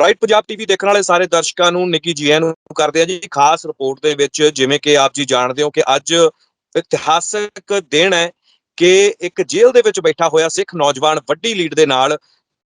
Bright Punjab TV ਦੇਖਣ ਵਾਲੇ ਸਾਰੇ ਦਰਸ਼ਕਾਂ ਨੂੰ ਨਿੱਕੀ ਜੀ ਨੂੰ ਕਰਦੇ ਆ ਜੀ ਖਾਸ ਰਿਪੋਰਟ ਦੇ ਵਿੱਚ, ਜਿਵੇਂ ਕਿ ਆਪ ਜੀ ਜਾਣਦੇ ਹੋ ਕਿ ਅੱਜ ਇਤਿਹਾਸਕ ਦਿਨ ਹੈ ਕਿ ਇੱਕ ਜੇਲ੍ਹ ਦੇ ਵਿੱਚ ਬੈਠਾ ਹੋਇਆ ਸਿੱਖ ਨੌਜਵਾਨ ਵੱਡੀ ਲੀਡ ਦੇ ਨਾਲ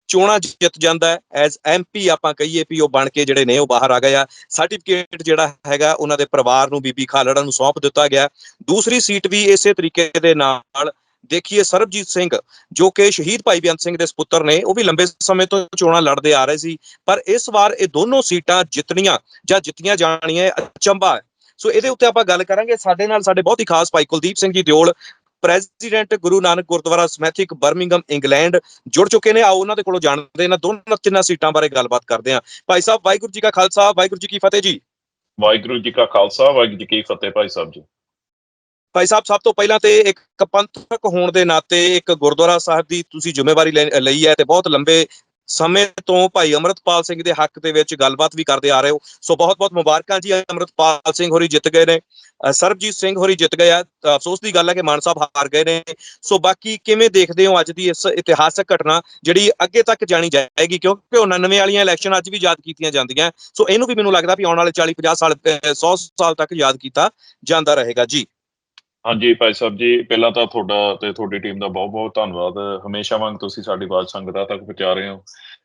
ਚੋਣਾਂ ਜਿੱਤ ਜਾਂਦਾ ਹੈ। ਐਜ਼ ਐਮਪੀ ਆਪਾਂ ਕਹੀਏ ਵੀ ਉਹ ਬਣ ਕੇ ਜਿਹੜੇ ਨੇ ਉਹ ਬਾਹਰ ਆ ਗਏ ਆ। ਸਰਟੀਫਿਕੇਟ ਜਿਹੜਾ ਹੈਗਾ ਉਹਨਾਂ ਦੇ ਪਰਿਵਾਰ ਨੂੰ, ਬੀਬੀ ਖਾਲੜਾ ਨੂੰ ਸੌਂਪ ਦਿੱਤਾ ਗਿਆ। ਦੂਸਰੀ ਸੀਟ ਵੀ ਇਸੇ ਤਰੀਕੇ ਦੇ ਨਾਲ ਦੇਖੀਏ ਸਰਬਜੀਤ ਸਿੰਘ, ਜੋ ਕਿ ਸ਼ਹੀਦ ਭਾਈ ਬੇਅੰਤ ਸਿੰਘ ਦੇ ਸੁਪੁੱਤਰ ਨੇ, ਉਹ ਵੀ ਲੰਬੇ ਸਮੇਂ ਤੋਂ ਚੋਣਾਂ ਲੜਦੇ ਆ ਰਹੇ ਸੀ, ਪਰ ਇਸ ਵਾਰ ਇਹ ਦੋਨੋਂ ਸੀਟਾਂ ਜਿੱਤਣੀਆਂ ਜਾਂ ਜਿੱਤੀਆਂ ਜਾਣੀਆਂ ਅਚੰਭਾ ਸੋ ਇਹਦੇ ਉੱਤੇ ਆਪਾਂ ਗੱਲ ਕਰਾਂਗੇ। ਸਾਡੇ ਨਾਲ ਸਾਡੇ ਬਹੁਤ ਹੀ ਖਾਸ Bhai Kuldeep Singh ji Deol, president Guru Nanak Gurdwara Smethwick Birmingham England ਜੁੜ ਚੁੱਕੇ ਨੇ। ਆਓ ਉਹਨਾਂ ਦੇ ਕੋਲੋਂ ਜਾਣਦੇ ਇਹਨਾਂ ਦੋਨਾਂ ਤਿੰਨਾਂ ਸੀਟਾਂ ਬਾਰੇ ਗੱਲਬਾਤ ਕਰਦੇ ਹਾਂ। ਭਾਈ ਸਾਹਿਬ, ਵਾਹਿਗੁਰੂ ਜੀ ਕਾ ਖਾਲਸਾ, ਵਾਹਿਗੁਰੂ ਜੀ ਕੀ ਫਤਿਹ ਜੀ। ਵਾਹਿਗੁਰੂ ਜੀ ਕਾ ਖਾਲਸਾ, ਵਾਹਿਗੁਰੂ ਜੀ ਕੀ ਫਤਿਹ ਭਾਈ ਸਾਹਿਬ ਜੀ। ਭਾਈ ਸਾਹਿਬ, ਸਭ ਤੋਂ ਪਹਿਲਾਂ ਤੇ ਇੱਕ ਪੰਥਕ ਹੋਣ ਦੇ ਨਾਤੇ ਇੱਕ ਗੁਰਦੁਆਰਾ ਸਾਹਿਬ ਦੀ ਤੁਸੀਂ ਜ਼ਿੰਮੇਵਾਰੀ ਲੈ- ਲਈ ਹੈ ਤੇ ਬਹੁਤ ਲੰਬੇ ਸਮੇਂ ਤੋਂ ਭਾਈ ਅਮਰਤਪਾਲ ਸਿੰਘ ਦੇ ਹੱਕ ਦੇ ਵਿੱਚ ਗੱਲਬਾਤ ਵੀ ਕਰਦੇ ਆ ਰਹੇ ਹੋ। ਸੋ ਬਹੁਤ-ਬਹੁਤ ਮੁਬਾਰਕਾਂ ਜੀ, ਅਮਰਤਪਾਲ ਸਿੰਘ ਹੋਰੀ ਜਿੱਤ ਗਏ ਨੇ। ਸਰਬਜੀਤ ਸਿੰਘ ਹੋਰੀ ਜਿੱਤ ਗਏ ਆ। ਅਫਸੋਸ ਦੀ ਗੱਲ ਹੈ ਕਿ ਮਾਨ ਸਾਹਿਬ ਹਾਰ ਗਏ ਨੇ। ਸੋ ਬਾਕੀ ਕਿਵੇਂ ਦੇਖਦੇ ਹੋ ਅੱਜ ਦੀ ਇਸ ਇਤਿਹਾਸਕ ਘਟਨਾ, ਜਿਹੜੀ ਅੱਗੇ ਤੱਕ ਜਾਣੀ ਜਾਏਗੀ? ਕਿਉਂਕਿ 99 ਵਾਲੀਆਂ ਇਲੈਕਸ਼ਨ ਅੱਜ ਵੀ ਯਾਦ ਕੀਤੀਆਂ ਜਾਂਦੀਆਂ। ਸੋ ਇਹਨੂੰ ਵੀ ਮੈਨੂੰ ਲੱਗਦਾ ਵੀ ਆਉਣ ਵਾਲੇ 40 50 ਸਾਲ 100 ਸਾਲ ਤੱਕ ਯਾਦ ਕੀਤਾ ਜਾਂਦਾ ਰਹੇਗਾ। ਜੀ। ਹਾਂਜੀ ਭਾਈ ਸਾਹਿਬ ਜੀ ਪਹਿਲਾਂ ਤਾਂ ਤੁਹਾਡਾ ਤੇ ਤੁਹਾਡੀ ਟੀਮ ਦਾ ਬਹੁਤ-ਬਹੁਤ ਧੰਨਵਾਦ। ਹਮੇਸ਼ਾ ਵਾਂਗ ਤੁਸੀਂ ਸਾਡੀ ਬਾਤ ਸੰਗਤਾਂ ਤੱਕ ਪਹੁੰਚਾ ਰਹੇ ਹੋ।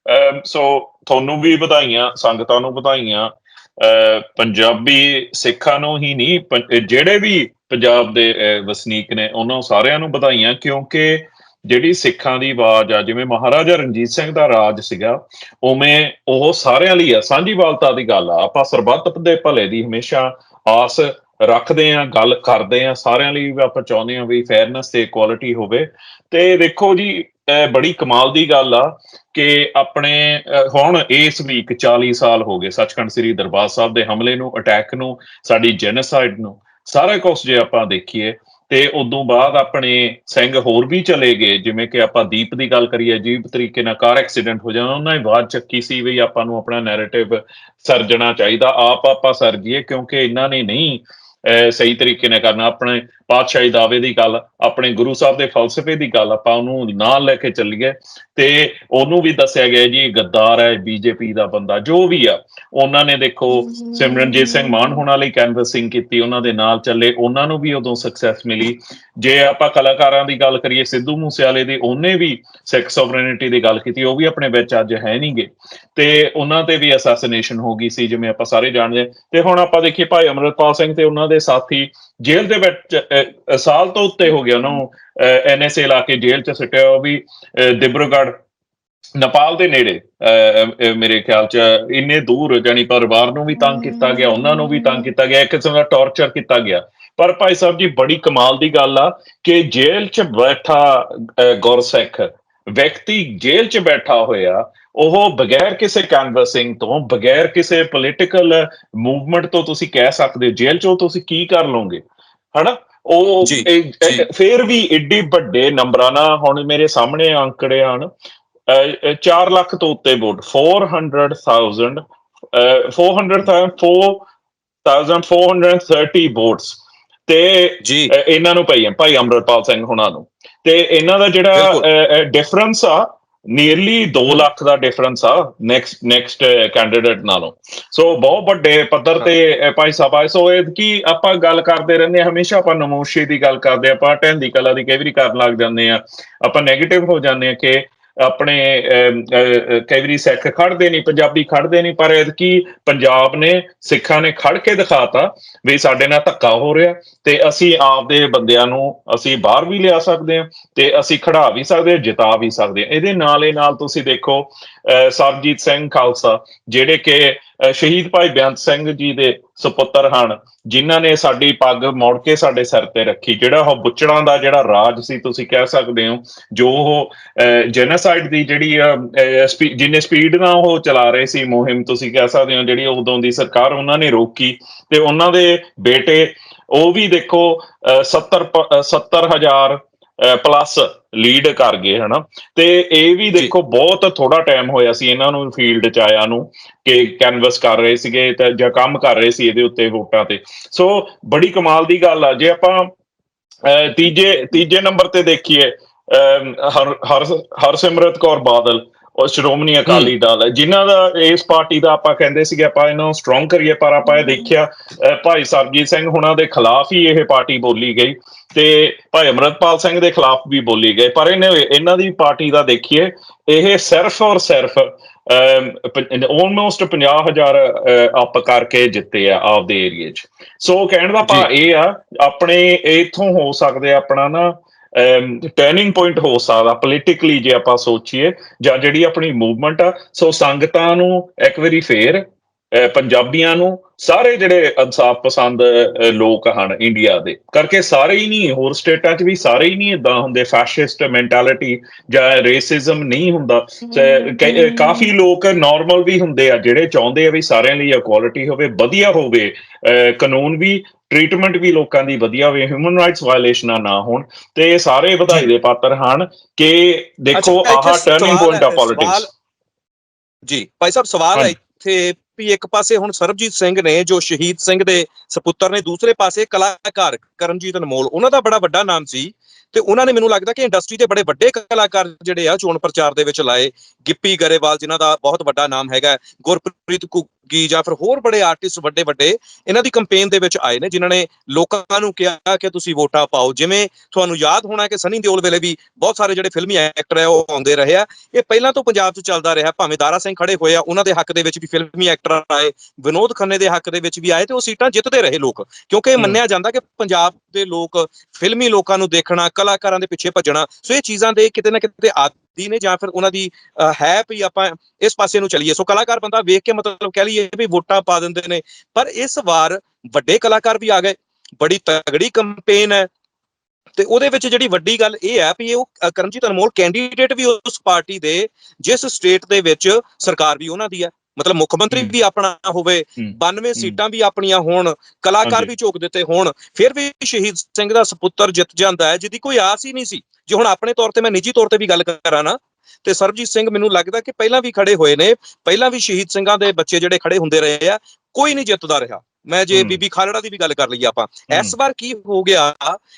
ਅਮ ਸੋ ਤੁਹਾਨੂੰ ਵੀ ਵਧਾਈਆਂ ਸੰਗਤਾਂ ਨੂੰ ਵਧਾਈਆਂ। ਅ, ਪੰਜਾਬੀ ਸਿੱਖਾਂ ਨੂੰ ਹੀ ਨਹੀਂ ਜਿਹੜੇ ਵੀ ਪੰਜਾਬ ਦੇ ਅ, ਵਸਨੀਕ ਨੇ ਉਹਨਾਂ ਸਾਰਿਆਂ ਨੂੰ ਵਧਾਈਆਂ ਕਿਉਂਕਿ ਜਿਹੜੀ ਸਿੱਖਾਂ ਦੀ ਆਵਾਜ਼ ਆ ਜਿਵੇਂ ਮਹਾਰਾਜਾ ਰਣਜੀਤ ਸਿੰਘ ਦਾ ਰਾਜ ਸੀਗਾ ਉਵੇਂ ਉਹ ਸਾਰਿਆਂ ਲਈ ਆ। ਸਾਂਝੀਵਾਲਤਾ ਦੀ ਗੱਲ ਆ। ਆਪਾਂ ਸਰਬੱਤ ਦੇ ਭਲੇ ਦੀ ਹਮੇਸ਼ਾ ਆਸ ਰੱਖਦੇ ਆ ਗੱਲ ਕਰਦੇ ਆ ਸਾਰਿਆਂ ਲਈ ਵੀ ਆਪਾਂ ਚਾਹੁੰਦੇ ਆ ਵੀ ਫੇਅਰਨੈਸ ਤੇ ਇਕੁਐਲਿਟੀ ਹੋਵੇ। ਤੇ ਦੇਖੋ ਜੀ, ਇਹ ਬੜੀ ਕਮਾਲ ਦੀ ਗੱਲ ਆ ਕਿ ਆਪਣੇ ਹੁਣ ਇਸ ਵੀਕ 40 ਸਾਲ ਹੋ ਗਏ ਸੱਚਖੰਡ ਸ੍ਰੀ ਦਰਬਾਰ ਸਾਹਿਬ ਦੇ ਹਮਲੇ ਨੂੰ ਅਟੈਕ ਨੂੰ, ਸਾਡੀ ਜੈਨੋਸਾਈਡ ਨੂੰ। ਸਾਰਾ ਕੁਝ ਜੇ ਆਪਾਂ ਦੇਖੀਏ, ਤੇ ਉਦੋਂ ਬਾਅਦ ਆਪਣੇ ਸਿੰਘ ਹੋਰ ਵੀ ਚਲੇ ਗਏ, ਜਿਵੇਂ ਕਿ ਆਪਾਂ ਦੀਪ ਦੀ ਗੱਲ ਕਰੀਏ, ਅਜੀਬ ਤਰੀਕੇ ਨਾਲ ਕਾਰ ਐਕਸੀਡੈਂਟ ਹੋ ਜਾਣਾ, ਉਹਨਾਂ ਨੇ ਆਵਾਜ਼ ਚੱਕੀ ਸੀ ਵੀ ਆਪਾਂ ਨੂੰ ਆਪਣਾ ਨੈਰੇਟਿਵ ਸਰਜਣਾ ਚਾਹੀਦਾ, ਆਪ ਆਪਾਂ ਸਰਜੀਏ ਕਿਉਂਕਿ ਇਹਨਾਂ ਨੇ ਨਹੀਂ ਸਹੀ ਤਰੀਕੇ ਨਾਲ ਕਰਨਾ ਆਪਣੇ ਪਾਤਸ਼ਾਹੀ ਦਾਅਵੇ ਦੀ ਗੱਲ, ਆਪਣੇ ਗੁਰੂ ਸਾਹਿਬ ਦੇ ਫਲਸਫੇ ਦੀ ਗੱਲ, ਆਪਾਂ ਉਹਨੂੰ ਨਾਲ ਲੈ ਕੇ ਚੱਲੀਏ। ਤੇ ਉਹਨੂੰ ਵੀ ਦੱਸਿਆ ਗਿਆ ਜੀ, ਗੱਦਾਰ ਹੈ ਬੀਜੇਪੀ ਦਾ ਬੰਦਾ, ਜੋ ਵੀ ਆ। ਉਹਨਾਂ ਨੇ ਦੇਖੋ, ਸਿਮਰਨਜੀਤ ਸਿੰਘ ਮਾਨ ਹੋਣਾ ਲਈ ਕੈਨਵਸਿੰਗ ਕੀਤੀ, ਉਹਨਾਂ ਦੇ ਨਾਲ ਚੱਲੇ, ਉਹਨਾਂ ਨੂੰ ਵੀ ਉਦੋਂ ਸਕਸੈਸ ਮਿਲੀ। ਜੇ ਆਪਾਂ ਕਲਾਕਾਰਾਂ ਦੀ ਗੱਲ ਕਰੀਏ, ਸਿੱਧੂ ਮੂਸੇਵਾਲੇ ਦੀ, ਉਹਨੇ ਵੀ ਸਿੱਖ ਸੋਵਰਨਿਟੀ ਦੀ ਗੱਲ ਕੀਤੀ, ਉਹ ਵੀ ਆਪਣੇ ਵਿੱਚ ਅੱਜ ਹੈ ਨਹੀਂਗੇ। ਤੇ ਉਹਨਾਂ ਤੇ ਵੀ ਅਸੈਸੀਨੇਸ਼ਨ ਹੋ ਗਈ ਸੀ, ਜਿਵੇਂ ਆਪਾਂ ਸਾਰੇ ਜਾਣਦੇ ਹਾਂ। ਤੇ ਹੁਣ ਆਪਾਂ ਦੇਖੀਏ, ਭਾਈ ਅਮਰਪਾਲ ਸਿੰਘ ਤੇ ਉਹਨਾਂ ਦੇ ਸਾਥੀ ਜੇਲ੍ਹ ਦੇ ਵਿੱਚ ਸਾਲ ਤੋਂ ਉੱਤੇ ਹੋ ਗਿਆ ਉਹਨਾਂ ਨੂੰ ਐਨਐਸਏ ਲਾ ਕੇ ਜੇਲ੍ਹ ਚ ਸਿੱਟਿਆ ਉਹ ਵੀ ਅ, ਦਿਬਰੂਗੜ੍ਹ ਨੇਪਾਲ ਦੇ ਨੇੜੇ ਅ, ਮੇਰੇ ਖਿਆਲ ਚ ਇੰਨੇ ਦੂਰ ਜਾਨੀ ਪਰਿਵਾਰ ਨੂੰ ਵੀ ਤੰਗ ਕੀਤਾ ਗਿਆ ਉਹਨਾਂ ਨੂੰ ਵੀ ਤੰਗ ਕੀਤਾ ਗਿਆ ਇੱਕ ਕਿਸਮ ਦਾ ਟੌਰਚਰ ਕੀਤਾ ਗਿਆ। ਪਰ ਭਾਈ ਸਾਹਿਬ ਜੀ ਬੜੀ ਕਮਾਲ ਦੀ ਗੱਲ ਆ ਕਿ ਜੇਲ੍ਹ ਚ ਬੈਠਾ ਗੁਰਸਿੱਖ ਵਿਅਕਤੀ ਜੇਲ੍ਹ ਚ ਬੈਠਾ ਹੋਇਆ ਉਹ ਬਗੈਰ ਕਿਸੇ ਕੈਨਵਸਿੰਗ ਤੋਂ ਬਗੈਰ ਕਿਸੇ ਪੋਲੀਟੀਕਲ ਮੂਵਮੈਂਟ ਤੋਂ ਤੁਸੀਂ ਕਹਿ ਸਕਦੇ ਹੋ ਜੇਲ੍ਹ ਚੋਂ ਤੁਸੀਂ ਕੀ ਕਰ ਲਓਗੇ? ਹਨਾ? ਉਹ। ਫੇਰ ਵੀ ਏਡੀ ਵੱਡੇ ਨੰਬਰਾਂ ਨਾਲ ਹੁਣ ਮੇਰੇ ਸਾਹਮਣੇ ਅੰਕੜੇ ਹਨ 4 ਲੱਖ ਤੋਂ ਉੱਤੇ ਵੋਟ 400000 4430 ਵੋਟਸ ਤੇ ਜੀ। ਇਹਨਾਂ ਨੂੰ ਪਈ ਹੈ ਭਾਈ ਅਮਰਪਾਲ ਸਿੰਘ ਹੁਣਾਂ ਨੂੰ। ਤੇ ਇਹਨਾਂ ਦਾ ਜਿਹੜਾ। ਡਿਫਰੈਂਸ ਆ ਨੀਅਰਲੀ 2 ਲੱਖ ਦਾ ਡਿਫਰੈਂਸ ਆ ਨੈਕਸਟ ਨੈਕਸਟ ਕੈਂਡੀਡੇਟ ਨਾਲੋਂ। ਸੋ ਬਹੁਤ ਵੱਡੇ ਪੱਧਰ ਤੇ ਭਾਈ ਸਾਹਿਬ ਆਏ। ਸੋ ਇਹ ਕੀ ਆਪਾਂ ਗੱਲ ਕਰਦੇ ਰਹਿੰਦੇ ਹਾਂ ਹਮੇਸ਼ਾ ਆਪਾਂ ਨਮੋਸ਼ੀ ਦੀ ਗੱਲ ਕਰਦੇ ਆਪਾਂ ਢਹਿੰਦੀ ਕਲਾ ਦੀ ਕਈ ਵਾਰੀ ਕਰਨ ਲੱਗ ਜਾਂਦੇ ਆ ਆਪਾਂ 네ਗੇਟਿਵ ਹੋ ਜਾਂਦੇ ਆ ਕਿ ਆਪਣੇ ਕਈ ਵਾਰੀ ਸਿੱਖ ਖੜਦੇ ਨਹੀਂ, ਪੰਜਾਬੀ ਖੜਦੇ ਨਹੀਂ, ਪਰ ਐਤਕੀ ਪੰਜਾਬ ਨੇ ਸਿੱਖਾਂ ਨੇ ਖੜ ਕੇ ਦਿਖਾਤਾ ਵੀ ਸਾਡੇ ਨਾਲ ਧੱਕਾ ਹੋ ਰਿਹਾ ਤੇ ਅਸੀਂ ਆਪਦੇ ਬੰਦਿਆਂ ਨੂੰ ਅਸੀਂ ਬਾਹਰ ਵੀ ਲਿਆ ਸਕਦੇ ਹਾਂ ਤੇ ਅਸੀਂ ਖੜਾ ਵੀ ਸਕਦੇ ਹਾਂ, ਜਿਤਾ ਵੀ ਸਕਦੇ ਹਾਂ। ਇਹਦੇ ਨਾਲ ਹੀ ਨਾਲ ਤੁਸੀਂ ਦੇਖੋ ਸਰਬਜੀਤ ਸਿੰਘ ਖਾਲਸਾ ਜਿਹੜੇ ਕਿ ਸ਼ਹੀਦ ਭਾਈ ਬੇਅੰਤ ਸਿੰਘ ਜੀ ਦੇ ਸੁਪੁੱਤਰ ਹਨ ਜਿਨ੍ਹਾਂ ਨੇ ਸਾਡੀ ਪੱਗ ਮੋੜ ਕੇ ਸਾਡੇ ਸਿਰ ਤੇ ਰੱਖੀ। ਜਿਹੜਾ ਉਹ ਬੁੱਚੜਾਂ ਦਾ ਜਿਹੜਾ ਰਾਜ ਸੀ ਤੁਸੀਂ ਕਹਿ ਸਕਦੇ ਹੋ ਜੋ ਉਹ ਜੈਨੋਸਾਈਡ ਦੀ ਜਿਹੜੀ ਅਹ, ਸਪੀ- ਜਿੰਨੇ ਸਪੀਡ ਨਾਲ ਉਹ ਚਲਾ ਰਹੇ ਸੀ ਮੁਹਿੰਮ ਤੁਸੀਂ ਕਹਿ ਸਕਦੇ ਹੋ ਜਿਹੜੀ ਉਦੋਂ ਦੀ ਸਰਕਾਰ ਉਹਨਾਂ ਨੇ ਰੋਕੀ। ਤੇ ਉਹਨਾਂ ਦੇ ਬੇਟੇ ਉਹ ਵੀ ਦੇਖੋ ਅਹ, 70 ਪ- ਅਹ, 70000 ਪਲੱਸ ਲੀਡ ਕਰ ਗਏ ਹਨਾ? ਤੇ ਇਹ ਵੀ ਦੇਖੋ ਬਹੁਤ ਥੋੜਾ ਟਾਈਮ ਹੋਇਆ ਸੀ ਇਹਨਾਂ ਨੂੰ ਫੀਲਡ ਚ ਆਇਆ ਨੂੰ ਕਿ ਕੈਨਵਸ ਕਰ ਰਹੇ ਸੀਗੇ ਤੇ ਜਾਂ ਕੰਮ ਕਰ ਰਹੇ ਸੀ ਇਹਦੇ ਉੱਤੇ ਵੋਟਾਂ ਤੇ। ਸੋ ਬੜੀ ਕਮਾਲ ਦੀ ਗੱਲ ਆ। ਜੇ ਆਪਾਂ ਤੀਜੇ ਤੀਜੇ ਨੰਬਰ ਤੇ ਦੇਖੀਏ ਹਰ ਹਰ ਹਰਸਿਮਰਤ ਕੌਰ ਬਾਦਲ ਉਹ ਸ਼੍ਰੋਮਣੀ ਅਕਾਲੀ ਦਲ ਜਿਨ੍ਹਾਂ ਦਾ ਇਸ ਪਾਰਟੀ ਦਾ ਆਪਾਂ ਕਹਿੰਦੇ ਸੀਗੇ ਆਪਾਂ ਇਹਨਾਂ ਨੂੰ ਸਟਰੋਂਗ ਕਰੀਏ ਪਰ ਆਪਾਂ ਇਹ ਦੇਖਿਆ ਭਾਈ ਸਰਜੀਤ ਸਿੰਘ ਹੁਣਾਂ ਦੇ ਖਿਲਾਫ ਹੀ ਇਹ ਪਾਰਟੀ ਬੋਲੀ ਗਈ। ਤੇ ਭਾਈ ਅਮਰਤਪਾਲ ਸਿੰਘ ਦੇ ਖਿਲਾਫ ਵੀ ਬੋਲੀ ਗਈ। ਪਰ ਇਹਨੇ ਇਹਨਾਂ ਦੀ ਪਾਰਟੀ ਦਾ ਦੇਖੀਏ ਇਹ ਸਿਰਫ ਔਰ ਸਿਰਫ ਆਲਮੋਸਟ 50000 ਅਪ ਕਰਕੇ ਜਿੱਤੇ ਆ ਆਪਦੇ ਏਰੀਏ 'ਚ। ਸੋ ਕਹਿਣ ਦਾ ਭਾਵ ਇਹ ਆ ਆਪਣੇ ਇਥੋਂ ਹੋ ਸਕਦੇ ਆਪਣਾ ਨਾ ਟਰਨਿੰਗ ਪੁਆਇੰਟ ਹੋ ਸਕਦਾ ਪੋਲੀਟੀਕਲੀ ਜੇ ਆਪਾਂ ਸੋਚੀਏ ਜਾਂ ਜਿਹੜੀ ਆਪਣੀ ਮੂਵਮੈਂਟ ਆ। ਸੋ ਸੰਗਤਾਂ ਨੂੰ ਇੱਕ ਵਾਰੀ ਫੇਰ ਪੰਜਾਬੀਆਂ ਨੂੰ ਸਾਰੇ ਜਿਹੜੇ ਇਨਸਾਫ ਪਸੰਦ ਲੋਕ ਹਨ ਇੰਡੀਆ ਦੇ ਕਰਕੇ ਸਾਰੇ ਹੀ ਨਹੀਂ ਹੋਰ ਸਟੇਟਾਂ 'ਚ ਵੀ ਸਾਰੇ ਹੀ ਨਹੀਂ ਇਦਾਂ ਹੁੰਦੇ ਫੈਸ਼ਿਸਟ ਮੈਂਟੈਲਿਟੀ ਜਾਂ ਰੇਸਿਜ਼ਮ ਨਹੀਂ ਹੁੰਦਾ। ਕਾਫੀ ਲੋਕ ਨਾਰਮਲ ਵੀ ਹੁੰਦੇ ਆ ਜਿਹੜੇ ਚਾਹੁੰਦੇ ਆ ਵੀ ਸਾਰਿਆਂ ਲਈ ਇਕੁਆਲਿਟੀ ਹੋਵੇ ਵਧੀਆ ਹੋਵੇ ਕਾਨੂੰਨ ਵੀ ਟ੍ਰੀਟਮੈਂਟ ਵੀ ਲੋਕਾਂ ਦੀ ਵਧੀਆ ਹੋਵੇ ਹਿਊਮਨ ਰਾਈਟਸ ਵਾਇਲੇਸ਼ਨਾਂ ਨਾ ਹੋਣ ਤੇ ਸਾਰੇ ਵਧਾਈ ਦੇ ਪਾਤਰ ਹਨ ਕਿ ਦੇਖੋ ਆਹ ਟਰਨਿੰਗ ਪੁਆਇੰਟ ਆ ਪੋਲਿਟਿਕਸ ਜੀ ਭਾਈ ਸਾਹਿਬ ਸਵਾਲ ਹੈ ਹਾਂਜੀ। ਵੀ ਇੱਕ ਪਾਸੇ ਹੁਣ ਸਰਬਜੀਤ ਸਿੰਘ ਨੇ, ਜੋ ਸ਼ਹੀਦ ਸਿੰਘ ਦੇ ਸੁਪੁੱਤਰ ਨੇ, ਦੂਸਰੇ ਪਾਸੇ ਕਲਾਕਾਰ ਕਰਮਜੀਤ ਅਨਮੋਲ, ਉਹਨਾਂ ਦਾ ਬੜਾ ਵੱਡਾ ਨਾਮ ਸੀ ਤੇ ਉਹਨਾਂ ਨੇ ਮੈਨੂੰ ਲੱਗਦਾ ਕਿ ਇੰਡਸਟਰੀ ਦੇ ਬੜੇ ਵੱਡੇ ਕਲਾਕਾਰ ਜਿਹੜੇ ਆ ਚੋਣ ਪ੍ਰਚਾਰ ਦੇ ਵਿੱਚ ਲਾਏ ਗਿੱਪੀ ਗਰੇਵਾਲ, ਜਿਨ੍ਹਾਂ ਦਾ ਬਹੁਤ ਵੱਡਾ ਨਾਮ ਹੈਗਾ, ਗੁਰਪ੍ਰੀਤ ਘੁੱਗੀ ਜਾਂ ਫਿਰ ਹੋਰ ਬੜੇ ਆਰਟਿਸਟ ਵੱਡੇ ਵੱਡੇ ਇਹਨਾਂ ਦੀ ਕੰਪੇਨ ਦੇ ਵਿੱਚ ਆਏ ਨੇ ਜਿਨ੍ਹਾਂ ਨੇ ਲੋਕਾਂ ਨੂੰ ਕਿਹਾ ਕਿ ਤੁਸੀਂ ਵੋਟਾਂ ਪਾਓ। ਜਿਵੇਂ ਤੁਹਾਨੂੰ ਯਾਦ ਹੋਣਾ ਕਿ ਸਨੀ ਦਿਓਲ ਵੇਲੇ ਵੀ ਬਹੁਤ ਸਾਰੇ ਜਿਹੜੇ ਫਿਲਮੀ ਐਕਟਰ ਆ ਉਹ ਆਉਂਦੇ ਰਹੇ ਆ। ਇਹ ਪਹਿਲਾਂ ਤੋਂ ਪੰਜਾਬ 'ਚ ਚੱਲਦਾ ਰਿਹਾ ਭਾਵੇਂ ਦਾਰਾ ਸਿੰਘ ਖੜੇ ਹੋਏ ਆ ਉਹਨਾਂ ਦੇ ਹੱਕ ਦੇ ਵਿੱਚ ਵੀ ਫਿਲਮੀ ਐਕਟਰ ਆਏ ਵਿਨੋਦ ਖੰਨੇ ਦੇ ਹੱਕ ਦੇ ਵਿੱਚ ਵੀ ਆਏ ਤੇ ਉਹ ਸੀਟਾਂ ਜਿੱਤਦੇ ਰਹੇ ਲੋਕ। ਕਿਉਂਕਿ ਇਹ। ਮੰਨਿਆ ਜਾਂਦਾ ਕਿ ਪੰਜਾਬ ਦੇ ਲੋਕ ਫਿਲਮੀ ਲੋਕਾਂ ਨੂੰ ਦੇਖਣਾ ਕਲਾਕਾਰਾਂ ਦੇ ਪਿੱਛੇ ਭੱਜਣਾ ਸੋ ਇਹ ਚੀਜ਼ਾਂ ਦੇ ਕਿਤੇ ਨਾ ਕਿਤੇ ਆਦੀ ਨੇ ਜਾਂ ਫਿਰ ਉਹਨਾਂ ਦੀ ਹੈ ਵੀ ਆਪਾਂ ਇਸ ਪਾਸੇ ਨੂੰ ਚਲੀਏ। ਸੋ ਕਲਾਕਾਰ ਬੰਦਾ ਵੇਖ ਕੇ ਮਤਲਬ ਕਹਿ ਲਈਏ ਵੀ ਵੋਟਾਂ ਪਾ ਦਿੰਦੇ ਨੇ। ਪਰ ਇਸ ਵਾਰ ਵੱਡੇ ਕਲਾਕਾਰ ਵੀ ਆ ਗਏ। ਬੜੀ ਤਗੜੀ ਕੰਪੇਨ ਹੈ। ਤੇ ਉਹਦੇ ਵਿੱਚ ਜਿਹੜੀ ਵੱਡੀ ਗੱਲ ਇਹ ਹੈ ਵੀ ਉਹ ਕਰਮਜੀਤ ਅਨਮੋਲ ਕੈਂਡੀਡੇਟ ਵੀ ਉਸ ਪਾਰਟੀ ਦੇ, ਜਿਸ ਸਟੇਟ ਦੇ ਵਿੱਚ ਸਰਕਾਰ ਵੀ ਉਹਨਾਂ ਦੀ ਹੈ। ਮਤਲਬ ਮੁੱਖ ਮੰਤਰੀ। ਵੀ ਆਪਣਾ ਹੋਵੇ ਹਮ। 92 ਸੀਟਾਂ ਵੀ ਆਪਣੀਆਂ ਹੋਣ ਕਲਾਕਾਰ। ਵੀ ਝੋਕ ਦਿੱਤੇ ਹੋਣ ਫਿਰ ਵੀ ਸ਼ਹੀਦ ਸਿੰਘ ਦਾ ਸੁਪੁੱਤਰ ਜਿੱਤ ਜਾਂਦਾ ਹੈ ਜਿਹਦੀ ਕੋਈ ਆਸ ਹੀ ਨਹੀਂ ਸੀ ਜੇ ਹੁਣ ਆਪਣੇ ਤੌਰ ਤੇ ਮੈਂ ਨਿੱਜੀ ਤੌਰ ਤੇ ਵੀ ਗੱਲ ਕਰਾਂ ਨਾ ਤੇ ਸਰਬਜੀਤ ਸਿੰਘ ਮੈਨੂੰ ਲੱਗਦਾ ਕਿ ਪਹਿਲਾਂ ਵੀ ਖੜੇ ਹੋਏ ਨੇ ਪਹਿਲਾਂ ਵੀ ਸ਼ਹੀਦ ਸਿੰਘਾਂ ਦੇ ਬੱਚੇ ਜਿਹੜੇ ਖੜੇ ਹੁੰਦੇ ਰਹੇ ਆ ਕੋਈ ਨਹੀਂ ਜਿੱਤਦਾ ਰਿਹਾ ਮੈਂ ਜੇ। ਬੀਬੀ ਖਾਲੜਾ ਦੀ ਵੀ ਗੱਲ ਕਰ ਲਈਏ ਆਪਾਂ। ਇਸ ਵਾਰ ਕੀ ਹੋ ਗਿਆ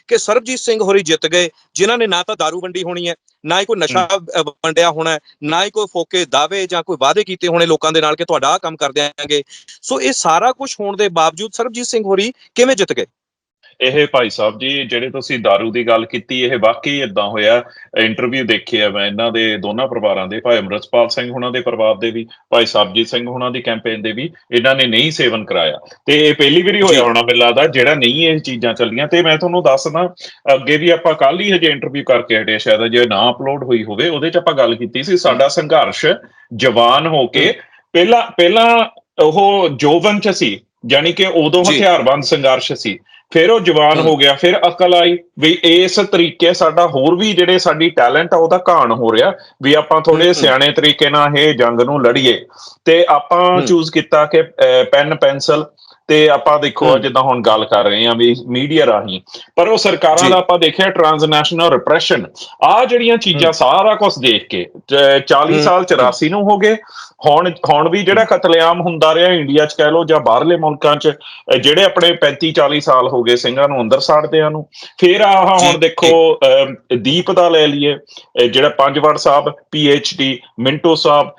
ਕਿ ਸਰਬਜੀਤ ਸਿੰਘ ਹੋਰੀ ਜਿੱਤ ਗਏ ਜਿਨ੍ਹਾਂ ਨੇ ਨਾ ਤਾਂ दारू ਵੰਡੀ ਹੋਣੀ ਹੈ ਨਾ ਹੀ ਕੋਈ ਨਸ਼ਾ ਵੰਡਿਆ ਹੋਣਾ ਨਾ ਹੀ ਕੋਈ ਫੋਕੇ ਦਾਅਵੇ ਜਾਂ ਕੋਈ ਵਾਅਦੇ ਕੀਤੇ ਹੋਣੇ ਲੋਕਾਂ ਦੇ ਨਾਲ ਕਿ ਤੁਹਾਡਾ ਆਹ ਕੰਮ ਕਰ ਦਿਆਂਗੇ ਸੋ ਇਹ ਸਾਰਾ ਕੁਝ ਹੋਣ ਦੇ ਬਾਵਜੂਦ ਸਰਬਜੀਤ ਸਿੰਘ ਹੋਰੀ ਕਿਵੇਂ ਜਿੱਤ ਗਏ ਇਹ ਭਾਈ ਸਾਹਿਬ ਜੀ ਜਿਹੜੇ ਤੁਸੀਂ दारू ਦੀ ਗੱਲ ਕੀਤੀ ਇਹ ਵਾਕਈ ਇਦਾਂ ਹੋਇਆ। ਇੰਟਰਵਿਊ ਦੇਖੇ ਆ ਮੈਂ ਇਹਨਾਂ ਦੇ ਦੋਨਾਂ ਪਰਿਵਾਰਾਂ ਦੇ ਭਾਈ ਅਮਰਤਪਾਲ ਸਿੰਘ ਹੁਣਾਂ ਦੇ ਪਰਿਵਾਰ ਦੇ ਵੀ ਭਾਈ ਸਰਬਜੀਤ ਸਿੰਘ ਹੁਣਾਂ ਦੀ ਕੈਂਪੇਨ ਦੇ ਵੀ ਇਹਨਾਂ ਨੇ ਨਹੀਂ ਸੇਵਨ ਕਰਾਇਆ। ਤੇ ਇਹ ਪਹਿਲੀ ਵਾਰੀ। ਹੋਇਆ ਹੋਣਾ ਮੈਨੂੰ ਲੱਗਦਾ ਜਿਹੜਾ ਨਹੀਂ ਇਹ ਚੀਜ਼ਾਂ ਚੱਲੀਆਂ। ਤੇ ਮੈਂ ਤੁਹਾਨੂੰ ਦੱਸਦਾ ਅੱਗੇ ਵੀ ਆਪਾਂ ਕੱਲ ਹੀ ਹਜੇ ਇੰਟਰਵਿਊ ਕਰਕੇ ਹਟੇ ਸ਼ਾਇਦ ਜੇ ਨਾ ਅਪਲੋਡ ਹੋਈ ਹੋਵੇ ਉਹਦੇ ਚ ਆਪਾਂ ਗੱਲ ਕੀਤੀ ਸੀ। ਸਾਡਾ ਸੰਘਰਸ਼ ਜਵਾਨ ਹੋ ਕੇ ਪਹਿਲਾਂ ਪਹਿਲਾਂ ਉਹ ਜੋਵਨ ਚ ਸੀ। ਯਾਨੀ ਕਿ ਉਦੋਂ। ਹਥਿਆਰਬੰਦ ਸੰਘਰਸ਼ ਸੀ ਫਿਰ ਉਹ ਜਵਾਨ। ਹੋ ਗਿਆ ਫਿਰ ਅਕਲ ਆਈ ਵੀ ਇਸ ਤਰੀਕੇ ਸਾਡਾ ਹੋਰ ਵੀ ਜਿਹੜੇ ਸਾਡੀ ਟੈਲੈਂਟ ਆ ਉਹਦਾ ਘਾਣ ਹੋ ਰਿਹਾ ਵੀ ਆਪਾਂ ਥੋੜੇ। ਸਿਆਣੇ ਤਰੀਕੇ ਨਾਲ ਇਹ ਜੰਗ ਨੂੰ ਲੜੀਏ ਤੇ ਆਪਾਂ। ਚੂਜ਼ ਕੀਤਾ ਕਿ ਪੈਨ ਪੈਨਸਲ ਤੇ ਆਪਾਂ ਦੇਖੋ। ਜਿੱਦਾਂ ਹੁਣ ਗੱਲ ਕਰ ਰਹੇ ਆ ਵੀ ਮੀਡੀਆ ਰਾਹੀਂ ਪਰ ਉਹ ਸਰਕਾਰਾਂ। ਦਾ ਆਪਾਂ ਦੇਖਿਆ ਟ੍ਰਾਂਸਨੈਸ਼ਨਲ ਰਿਪਰੈਸ਼ਨ ਆ ਜਿਹੜੀਆਂ ਚੀਜ਼ਾਂ ਸਾਰਾ ਕੁਝ ਦੇਖ ਕੇ ਚ- 40 ਹਮ। ਸਾਲ 84 ਨੂੰ ਹੋ ਗਏ ਹੁਣ ਹੁਣ ਵੀ ਜਿਹੜਾ ਕਤਲੇਆਮ ਹੁੰਦਾ ਰਿਹਾ ਇੰਡੀਆ 'ਚ ਕਹਿ ਲਓ ਜਾਂ ਬਾਹਰਲੇ ਮੁਲਕਾਂ 'ਚ ਜਿਹੜੇ ਆਪਣੇ 35 40 ਸਾਲ ਹੋ ਗਏ ਸਿੰਘਾਂ ਨੂੰ ਅੰਦਰ ਸਾੜਦਿਆਂ ਨੂੰ ਫਿਰ ਆਹ ਹੁਣ ਦੇਖੋ ਦੀਪ ਦਾ ਲੈ ਲਈਏ ਜਿਹੜਾ ਪੰਜਵੜ ਸਾਹਿਬ ਡੀ ਮਿੰਟੋ ਸਾਹਿਬ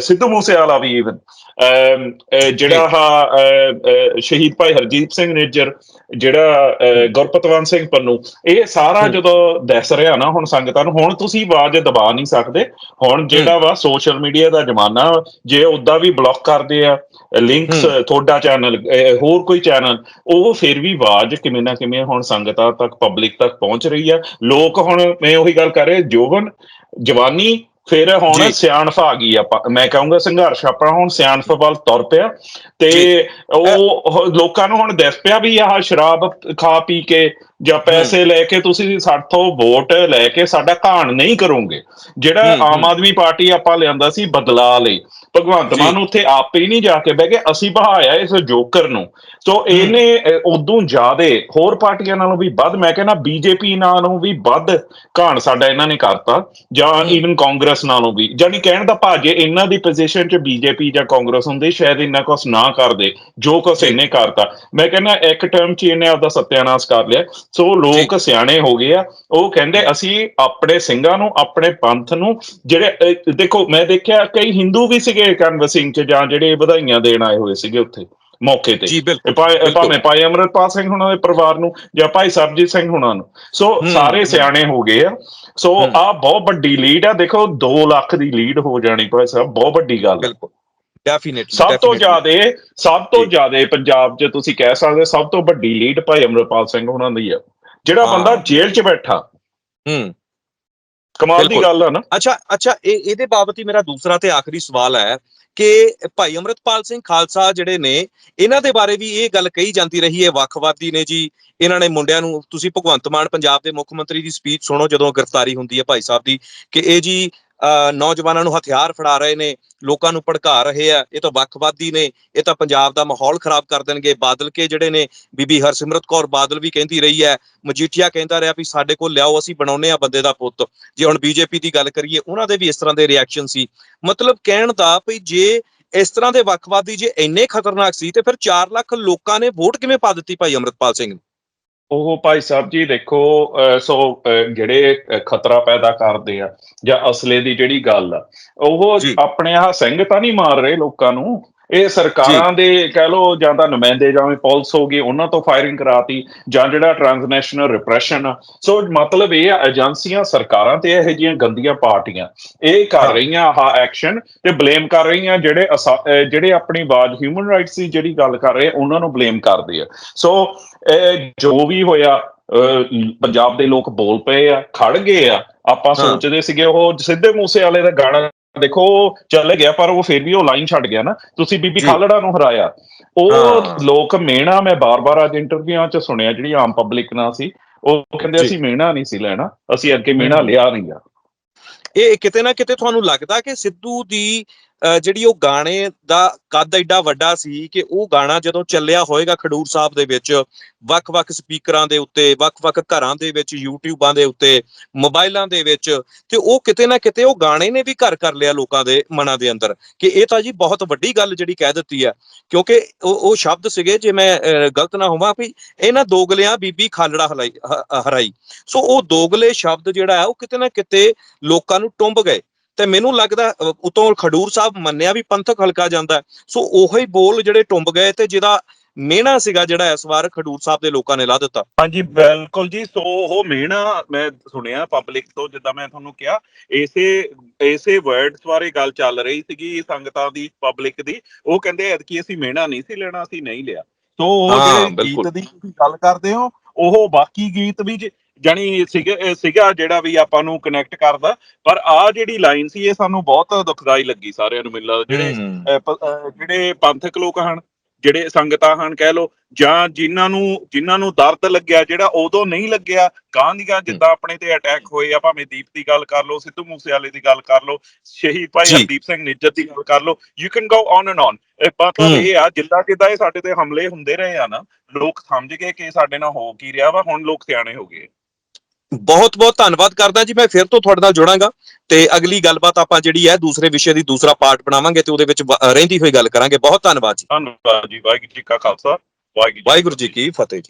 ਸਿੱਧੂ ਮੂਸੇਵਾਲਾ ਵੀ ਅਹ, ਜਿਹੜਾ ਅਹ, ਸ਼ਹੀਦ ਭਾਈ ਹਰਜੀਤ ਸਿੰਘ ਨੇਜਰ ਜਿਹੜਾ ਗੁਰਪਤਵੰਤ ਸਿੰਘ ਪੰਨੂ ਇਹ ਸਾਰਾ। ਜਦੋਂ ਦਿਸ ਰਿਹਾ ਨਾ ਹੁਣ ਸੰਗਤਾਂ ਨੂੰ ਹੁਣ ਤੁਸੀਂ ਆਵਾਜ਼ ਦਬਾ ਨਹੀਂ ਸਕਦੇ ਹੁਣ ਜਿਹੜਾ ਵਾ ਸੋਸ਼ਲ ਮੀਡੀਆ ਦਾ ਜ਼ਮਾਨਾ ਜੇ ਉਦਾਂ ਵੀ ਬਲੌਕ ਕਰਦੇ ਆ ਲਿੰਕਸ ਤੁਹਾਡਾ ਚੈਨਲ ਹੋਰ ਕੋਈ ਚੈਨਲ ਉਹ ਫਿਰ ਵੀ ਆਵਾਜ਼ ਕਿਵੇਂ ਨਾ ਕਿਵੇਂ ਹੁਣ ਸੰਗਤਾਂ ਤੱਕ ਪਬਲਿਕ ਤੱਕ ਪਹੁੰਚ ਰਹੀ ਆ। ਲੋਕ ਹੁਣ ਮੈਂ ਉਹੀ ਗੱਲ ਕਰ ਰਿਹਾ ਜੋਬਨ ਜਵਾਨੀ ਫਿਰ ਹੁਣ ਜੀ। ਸਿਆਣਪ ਆ ਗਈ ਆਪਾਂ ਮੈਂ ਕਹੂੰਗਾ ਸੰਘਰਸ਼ ਆਪਣਾ ਹੁਣ ਸਿਆਣਪ ਵੱਲ ਤੁਰ ਪਿਆ ਤੇ। ਉਹ ਲੋਕਾਂ ਨੂੰ ਹੁਣ ਦਿਸ ਪਿਆ ਵੀ ਆਹ ਸ਼ਰਾਬ ਖਾ ਪੀ ਕੇ ਜਾਂ ਪੈਸੇ ਲੈ ਕੇ ਤੁਸੀਂ ਸਾਥੋਂ ਵੋਟ ਲੈ ਕੇ ਸਾਡਾ ਘਾਣ ਨਹੀਂ ਕਰੋਗੇ ਜਿਹੜਾ ਆਮ। ਆਦਮੀ ਪਾਰਟੀ ਆਪਾਂ ਲਿਆਂਦਾ ਸੀ ਬਦਲਾ ਲਈ ਭਗਵੰਤ। ਮਾਨ ਉੱਥੇ ਆਪੇ ਹੀ ਨਹੀਂ ਜਾ ਕੇ ਬਹਿ ਗਏ। ਅਸੀਂ ਬਹਾਇਆ ਇਸ ਜੋਕਰ ਨੂੰ। ਸੋ ਇਹਨੇ ਉਦੋਂ ਜ਼ਿਆਦੇ ਹੋਰ ਪਾਰਟੀਆਂ ਨਾਲੋਂ ਵੀ ਵੱਧ ਮੈਂ ਕਹਿੰਦਾ ਬੀਜੇਪੀ ਨਾਲੋਂ ਵੀ ਵੱਧ ਘਾਣ ਸਾਡਾ ਇਹਨਾਂ ਨੇ ਕਰਤਾ। ਜਾਂ ਈਵਨ ਕਾਂਗਰਸ ਨਾਲੋਂ ਵੀ। ਜਾਨੀ ਕਹਿਣ ਦਾ ਭਾਜੇ ਇਹਨਾਂ ਦੀ ਪੋਜੀਸ਼ਨ 'ਚ ਬੀਜੇਪੀ ਜਾਂ ਕਾਂਗਰਸ ਹੁੰਦੇ ਸ਼ਾਇਦ ਇੰਨਾ ਕੁਛ ਨਾ ਕਰਦੇ ਜੋ ਕੁਛ। ਇਹਨੇ ਕਰਤਾ। ਮੈਂ ਕਹਿੰਦਾ ਇੱਕ ਟਰਮ 'ਚ ਇਹਨੇ ਆਪਦਾ ਸਤਿਆਨਾਸ਼ ਕਰ ਲਿਆ। ਸੋ ਲੋਕ ਸਿਆਣੇ ਹੋ ਗਏ ਆ। ਉਹ ਕਹਿੰਦੇ ਅਸੀਂ ਆਪਣੇ ਸਿੰਘਾਂ ਨੂੰ ਆਪਣੇ ਪੰਥ ਨੂੰ ਜਿਹੜੇ ਦੇਖੋ ਮੈਂ ਦੇਖਿਆ ਕਈ ਹਿੰਦੂ ਵੀ ਸੀਗੇ ਕਨਵਸਿੰਗ 'ਚ ਜਾਂ ਜਿਹੜੇ ਵਧਾਈਆਂ ਦੇਣ ਆਏ ਹੋਏ ਸੀਗੇ ਉੱਥੇ ਮੌਕੇ ਤੇ। ਜੀ ਬਿਲਕੁਲ। ਭਾਵੇਂ ਭਾਈ ਅਮਰਪਾਲ ਸਿੰਘ ਹੁਣਾਂ ਦੇ ਪਰਿਵਾਰ ਨੂੰ ਜਾਂ ਭਾਈ ਸਰਬਜੀਤ ਸਿੰਘ ਹੁਣਾਂ ਨੂੰ। ਸੋ ਸਾਰੇ। ਸਿਆਣੇ ਹੋ ਗਏ ਆ। ਸੋ। ਆ ਬਹੁਤ ਵੱਡੀ ਲੀਡ ਆ। ਦੇਖੋ 2 ਲੱਖ ਦੀ ਲੀਡ ਹੋ ਜਾਣੀ ਭਾਈ ਸਾਹਿਬ ਬਹੁਤ ਵੱਡੀ ਗੱਲ। ਬਿਲਕੁਲ। ਡੈਫੀਨਿਟਲੀ ਸਭ ਤੋਂ ਜ਼ਿਆਦੇ ਸਭ ਤੋਂ ਜ਼ਿਆਦੇ ਪੰਜਾਬ 'ਚ ਤੁਸੀਂ ਕਹਿ ਸਕਦੇ ਸਭ ਤੋਂ ਵੱਡੀ ਲੀਡ ਭਾਈ ਅਮਰਪਾਲ ਸਿੰਘ ਹੁਣਾਂ ਦੀ ਆ। ਜਿਹੜਾ। ਬੰਦਾ ਜੇਲ੍ਹ 'ਚ ਬੈਠਾ ਹੂੰ। ਕਮਾਲ ਦੀ। ਗੱਲ ਆ ਨਾ ਅੱਛਾ ਅੱਛਾ ਇਹ ਇਹਦੇ ਬਾਬਤ ਹੀ ਮੇਰਾ ਦੂਸਰਾ ਤੇ ਆਖਰੀ ਸਵਾਲ ਹੈ ਕਿ ਭਾਈ ਅਮਰਤਪਾਲ ਸਿੰਘ ਖਾਲਸਾ ਜਿਹੜੇ ਨੇ ਇਹਨਾਂ ਦੇ ਬਾਰੇ ਵੀ ਇਹ ਗੱਲ ਕਹੀ ਜਾਂਦੀ ਰਹੀ ਹੈ ਵੱਖਵਾਦੀ ਨੇ ਜੀ ਇਹਨਾਂ ਨੇ ਮੁੰਡਿਆਂ ਨੂੰ ਤੁਸੀਂ ਭਗਵੰਤ ਮਾਨ ਪੰਜਾਬ ਦੇ ਮੁੱਖ ਮੰਤਰੀ ਦੀ ਸਪੀਚ ਸੁਣੋ ਜਦੋਂ ਗ੍ਰਿਫਤਾਰੀ ਹੁੰਦੀ ਹੈ ਭਾਈ ਸਾਹਿਬ ਦੀ ਕਿ ਇਹ ਜੀ ਨੌਜਵਾਨਾਂ ਨੂੰ ਹਥਿਆਰ ਫੜਾ ਰਹੇ ਨੇ, ਲੋਕਾਂ ਨੂੰ ਭੜਕਾ ਰਹੇ ਆ, ਇਹ ਤਾਂ ਵੱਖਵਾਦੀ ਨੇ, ਇਹ ਤਾਂ ਪੰਜਾਬ ਦਾ ਮਾਹੌਲ ਖਰਾਬ ਕਰ ਦੇਣਗੇ। ਬਾਦਲ ਕੇ ਜਿਹੜੇ ਨੇ, ਬੀਬੀ ਹਰਸਿਮਰਤ ਕੌਰ ਬਾਦਲ ਵੀ ਕਹਿੰਦੀ ਰਹੀ ਹੈ, ਮਜੀਠੀਆ ਕਹਿੰਦਾ ਰਿਹਾ ਵੀ ਸਾਡੇ ਕੋਲ ਲਿਆਓ, ਅਸੀਂ ਬਣਾਉਨੇ ਆ ਬੰਦੇ ਦਾ ਪੁੱਤ। ਜੇ ਹੁਣ ਬੀਜੇਪੀ ਦੀ ਗੱਲ ਕਰੀਏ, ਉਹਨਾਂ ਦੇ ਵੀ ਇਸ ਤਰ੍ਹਾਂ ਦੇ ਰਿਐਕਸ਼ਨ ਸੀ। ਮਤਲਬ ਕਹਿਣ ਦਾ ਵੀ ਜੇ ਇਸ ਤਰ੍ਹਾਂ ਦੇ ਵੱਖਵਾਦੀ ਜੇ ਇੰਨੇ ਖਤਰਨਾਕ ਸੀ, ਤੇ ਫਿਰ 4 ਲੱਖ ਲੋਕਾਂ ਨੇ ਵੋਟ ਕਿਵੇਂ ਪਾ ਦਿੱਤੀ ਭਾਈ ਅਮਰਤਪਾਲ ਸਿੰਘ ਨੂੰ? ਉਹ ਭਾਈ ਸਾਹਿਬ ਜੀ ਦੇਖੋ ਸੋ ਜਿਹੜੇ ਖਤਰਾ ਪੈਦਾ ਕਰਦੇ ਆ ਜਾਂ ਅਸਲੇ ਦੀ ਜਿਹੜੀ ਗੱਲ ਆ ਉਹ। ਆਪਣੇ ਆ ਸਿੰਘ ਤਾਂ ਨਹੀਂ ਮਾਰ ਰਹੇ ਲੋਕਾਂ ਨੂੰ ਇਹ ਸਰਕਾਰਾਂ ਦੇ ਕਹਿ ਲੋ ਜਾਂ ਤਾਂ ਨੁਮਾਇੰਦੇ ਜਿਵੇਂ ਪੁਲਿਸ ਹੋ ਗਈ ਉਹਨਾਂ ਤੋਂ ਫਾਇਰਿੰਗ ਕਰਾਤੀ ਜਾਂ ਜਿਹੜਾ ਟ੍ਰਾਂਸਨੈਸ਼ਨਲ ਰਿਪਰੈਸ਼ਨ ਆ। ਸੋ ਮਤਲਬ ਇਹ ਆ ਏਜੰਸੀਆਂ ਸਰਕਾਰਾਂ ਤੇ ਇਹੋ ਜਿਹੀਆਂ ਗੰਦੀਆਂ ਪਾਰਟੀਆਂ। ਇਹ ਕਰ। ਰਹੀਆਂ ਆਹ ਐਕਸ਼ਨ ਤੇ ਬਲੇਮ ਕਰ ਰਹੀਆਂ ਜਿਹੜੇ ਜਿਹੜੇ ਆਪਣੀ ਆਵਾਜ਼ ਹਿਊਮਨ ਰਾਈਟਸ ਦੀ ਜਿਹੜੀ ਗੱਲ ਕਰ ਰਹੇ ਆ, ਉਹਨਾਂ ਨੂੰ ਬਲੇਮ ਕਰਦੇ ਆ। ਸੋ ਜੋ ਵੀ ਹੋਇਆ ਪੰਜਾਬ ਦੇ ਲੋਕ ਬੋਲ ਪਏ ਆ ਖੜ ਗਏ ਆ। ਆਪਾਂ। ਸੋਚਦੇ ਸੀਗੇ ਉਹ ਸਿੱਧੇ ਮੂਸੇ ਵਾਲੇ ਦਾ ਗਾਣਾ ਦੇਖੋ ਚੱਲ ਗਿਆ ਪਰ ਉਹ ਫਿਰ ਵੀ ਉਹ ਲਾਈਨ ਛੱਡ ਗਿਆ ਨਾ ਤੁਸੀਂ ਬੀਬੀ। ਖਾਲੜਾ ਨੂੰ ਹਰਾਇਆ ਉਹ। ਲੋਕ ਮਿਹਣਾ ਮੈਂ ਬਾਰ-ਬਾਰ ਅੱਜ ਇੰਟਰਵਿਊਆਂ 'ਚ ਸੁਣਿਆ ਜਿਹੜੀ ਆਮ ਪਬਲਿਕ ਨਾਲ ਸੀ ਉਹ ਕਹਿੰਦੇ। ਅਸੀਂ ਮਿਹਣਾ ਨਹੀਂ ਸੀ ਲੈਣਾ ਅਸੀਂ ਅੱਗੇ ਮਿਹਣਾ ਹਮ। ਲਿਆ ਨਹੀਂ ਆ ਇਹ ਕਿਤੇ ਨਾ ਕਿਤੇ ਤੁਹਾਨੂੰ ਲੱਗਦਾ ਕਿ ਸਿੱਧੂ ਦੀ ਜਿਹੜੀ ਉਹ ਗਾਣੇ ਦਾ ਕੱਦ ਐਡਾ ਵੱਡਾ ਸੀ ਕਿ ਉਹ ਗਾਣਾ ਜਦੋਂ ਚੱਲਿਆ ਹੋਏਗਾ ਖਡੂਰ ਸਾਹਿਬ ਦੇ ਵਿੱਚ ਵੱਖ-ਵੱਖ ਸਪੀਕਰਾਂ ਦੇ ਉੱਤੇ ਵੱਖ-ਵੱਖ ਘਰਾਂ ਦੇ ਵਿੱਚ ਯੂਟਿਊਬਾਂ ਦੇ ਉੱਤੇ ਮੋਬਾਈਲਾਂ ਦੇ ਵਿੱਚ ਤੇ ਉਹ ਕਿਤੇ ਨਾ ਕਿਤੇ ਉਹ ਗਾਣੇ ਨੇ ਵੀ ਘਰ ਕਰ ਲਿਆ ਲੋਕਾਂ ਦੇ ਮਨਾਂ ਦੇ ਅੰਦਰ। ਕਿ ਇਹ ਤਾਂ ਜੀ ਬਹੁਤ ਵੱਡੀ ਗੱਲ ਜਿਹੜੀ ਕਹਿ ਦਿੱਤੀ ਹੈ ਕਿਉਂਕਿ ਉਹ ਉਹ ਸ਼ਬਦ ਸੀਗੇ ਜੇ ਮੈਂ ਅਹ, ਗਲਤ ਨਾ ਹੋਵਾਂ ਵੀ ਇਹਨਾਂ ਦੋਗਲਿਆਂ ਬੀਬੀ ਖਾਲੜਾ ਹਲਾਈ ਹਰਾਈ। ਸੋ ਉਹ ਦੋਗਲੇ ਸ਼ਬਦ ਜਿਹੜਾ ਹੈ ਉਹ ਕਿਤੇ ਨਾ ਕਿਤੇ ਲੋਕਾਂ ਨੂੰ ਟੁੰਬ ਗਏ। ਤੇ ਮੈਨੂੰ ਲੱਗਦਾ ਉਤੋਂ ਖਡੂਰ ਸਾਹਿਬ ਮੰਨਿਆ ਵੀ ਪੰਥਕ ਹਲਕਾ ਜਾਂਦਾ ਹੈ। ਸੋ ਉਹੀ ਬੋਲ ਜਿਹੜੇ ਟੁੰਬ ਗਏ ਤੇ ਜਿਹਦਾ ਮਿਹਣਾ ਸੀਗਾ ਜਿਹੜਾ ਇਸ ਵਾਰ ਖਡੂਰ ਸਾਹਿਬ ਦੇ ਲੋਕਾਂ ਨੇ ਲਾ ਦਿੱਤਾ ਹਾਂਜੀ ਬਿਲਕੁਲ ਜੀ ਸੋ ਉਹ ਮਿਹਣਾ ਮੈਂ ਸੁਣਿਆ ਪਬਲਿਕ ਤੋਂ ਜਿੱਦਾਂ ਮੈਂ ਤੁਹਾਨੂੰ ਕਿਹਾ ਇਸੇ ਇਸੇ ਵਰਡਸ ਬਾਰੇ ਗੱਲ ਚੱਲ ਰਹੀ ਸੀਗੀ ਸੰਗਤਾਂ ਦੀ ਪਬਲਿਕ ਦੀ ਉਹ ਕਹਿੰਦੇ ਐਤਕੀ ਅਸੀਂ ਮਿਹਣਾ ਨਹੀਂ ਸੀ ਲੈਣਾ ਅਸੀਂ ਨਹੀਂ ਲਿਆ ਸੋ ਉਹ ਹਾਂ, ਜਿਹੜੇ। ਗੀਤ ਦੀ ਗੱਲ ਕਰਦੇ ਹੋ ਉਹ ਬਾਕੀ ਗੀਤ ਵੀ ਜ- ਜਾਣੀ ਸੀਗੇ ਸੀਗਾ ਜਿਹੜਾ ਵੀ ਆਪਾਂ ਨੂੰ ਕਨੈਕਟ ਕਰਦਾ ਪਰ ਆ ਜਿਹੜੀ ਲਾਈਨ ਸੀ ਇਹ ਸਾਨੂੰ ਬਹੁਤ ਦੁਖਦਾਈ ਲੱਗੀ ਸਾਰਿਆਂ ਨੂੰ ਮਿਲਦਾ ਜਿਹੜੇ ਜਿਹੜੇ ਪੰਥਕ ਲੋਕ ਹਨ ਜਿਹੜੇ ਸੰਗਤਾਂ ਹਨ ਕਹਿ ਲੋ ਜਾਂ ਜਿਨ੍ਹਾਂ ਨੂੰ ਜਿਨ੍ਹਾਂ ਨੂੰ ਦਰਦ ਲੱਗਿਆ ਜਿਹੜਾ ਉਦੋਂ ਨਹੀਂ ਲੱਗਿਆ ਗਾਂ ਦੀਆਂ ਜਿੱਦਾਂ ਆਪਣੇ ਤੇ ਅਟੈਕ ਹੋਏ ਆ ਭਾਵੇਂ ਦੀਪ ਦੀ ਗੱਲ ਕਰ ਲੋ ਸਿੱਧੂ ਮੂਸੇਵਾਲੇ ਦੀ ਗੱਲ ਕਰ ਲੋ ਸ਼ਹੀਦ ਭਾਈ। ਹਰਦੀਪ ਸਿੰਘ ਨਿੱਜਰ ਦੀ ਗੱਲ ਕਰ ਲੋ you can go on and on ਹੂੰ। ਇਹ ਆ ਜਿੱਦਾਂ ਜਿੱਦਾਂ ਇਹ ਸਾਡੇ ਤੇ ਹਮਲੇ ਹੁੰਦੇ ਰਹੇ ਆ ਨਾ ਲੋਕ ਸਮਝ ਗਏ ਕਿ ਸਾਡੇ ਨਾਲ ਹੋ ਕੀ ਰਿਹਾ ਵਾ ਹੁਣ ਲੋਕ ਸਿਆਣੇ ਹੋ ਗਏ ਬਹੁਤ ਬਹੁਤ ਧੰਨਵਾਦ ਕਰਦਾ ਜੀ ਮੈਂ ਫਿਰ ਤੋਂ ਤੁਹਾਡੇ ਨਾਲ ਜੁੜਾਂਗਾ ਤੇ ਅਗਲੀ ਗੱਲਬਾਤ ਆਪਾਂ ਜਿਹੜੀ ਹੈ ਦੂਸਰੇ ਵਿਸ਼ੇ ਦੀ ਦੂਸਰਾ ਪਾਰਟ ਬਣਾਵਾਂਗੇ ਤੇ ਉਹਦੇ ਵਿੱਚ ਰਹਿੰਦੀ ਹੋਈ ਗੱਲ ਕਰਾਂਗੇ। ਬਹੁਤ ਧੰਨਵਾਦ ਜੀ। ਧੰਨਵਾਦ ਜੀ ਵਾਹਿਗੁਰੂ ਜੀ ਕਾ ਖਾਲਸਾ ਵਾਹਿਗੁਰੂ ਜੀ ਕੀ ਫਤਿਹ